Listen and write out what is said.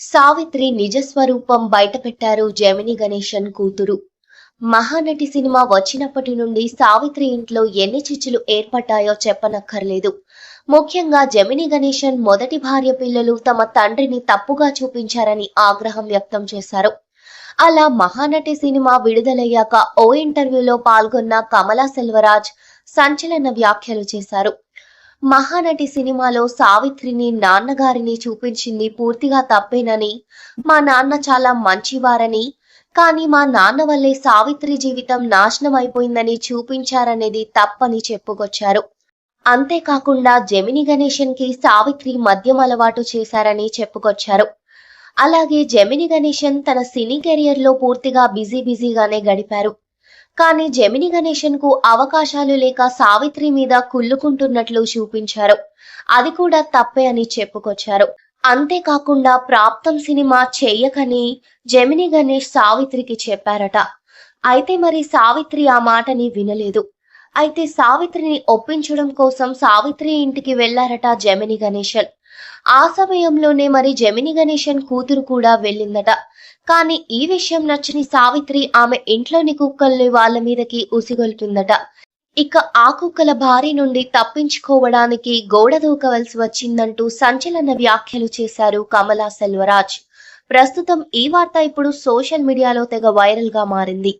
సావిత్రి నిజస్వరూపం బయటపెట్టారు జమిని గణేశన్ కూతురు. మహానటి సినిమా వచ్చినప్పటి నుండి సావిత్రి ఇంట్లో ఎన్ని చిచ్చులు ఏర్పడ్డాయో చెప్పనక్కర్లేదు. ముఖ్యంగా జమిని గణేశన్ మొదటి భార్య పిల్లలు తమ తండ్రిని తప్పుగా చూపించారని ఆగ్రహం వ్యక్తం చేశారు. అలా మహానటి సినిమా విడుదలయ్యాక ఓ ఇంటర్వ్యూలో పాల్గొన్న కమలా సెల్వరాజ్ సంచలన వ్యాఖ్యలు చేశారు. మహానటి సినిమాలో సావిత్రిని నాన్నగారిని చూపించింది పూర్తిగా తప్పేనని. మా నాన్న చాలా మంచివారని కానీ మా నాన్న వల్లే సావిత్రి జీవితం నాశనం అయిపోయిందని చూపించారనేది తప్పని చెప్పుకొచ్చారు. అంతేకాకుండా జమిని గణేశన్కి సావిత్రి మద్యం అలవాటు చేశారని చెప్పుకొచ్చారు. అలాగే జమిని గణేశన్ తన సినీ కెరియర్లో పూర్తిగా బిజీ బిజీగానే గడిపారు. కానీ జమిని గణేశన్కు అవకాశాలు లేక సావిత్రి మీద కుళ్ళుకుంటున్నట్లు చూపించారు. అది కూడా తప్పే అని చెప్పుకొచ్చారు. అంతేకాకుండా ప్రాప్తం సినిమా చెయ్యకని జమిని గణేష్ సావిత్రికి చెప్పారట. అయితే మరి సావిత్రి ఆ మాటని వినలేదు. అయితే సావిత్రిని ఒప్పించడం కోసం సావిత్రి ఇంటికి వెళ్ళారట జమిని గణేశన్. ఆ సమయంలోనే మరి జమిని గణేశన్ కూతురు కూడా వెళ్ళిందట. కానీ ఈ విషయం నచ్చని సావిత్రి ఆమె ఇంట్లోని కుక్కల్ని వాళ్ళ మీదకి ఉసిగొల్తుందట ఇక ఆ కుక్కల భారీ నుండి తప్పించుకోవడానికి గోడ దూకవలసి వచ్చిందంటూ సంచలన వ్యాఖ్యలు చేశారు కమలా సెల్వరాజ్. ప్రస్తుతం ఈ వార్త ఇప్పుడు సోషల్ మీడియాలో తెగ వైరల్గా మారింది.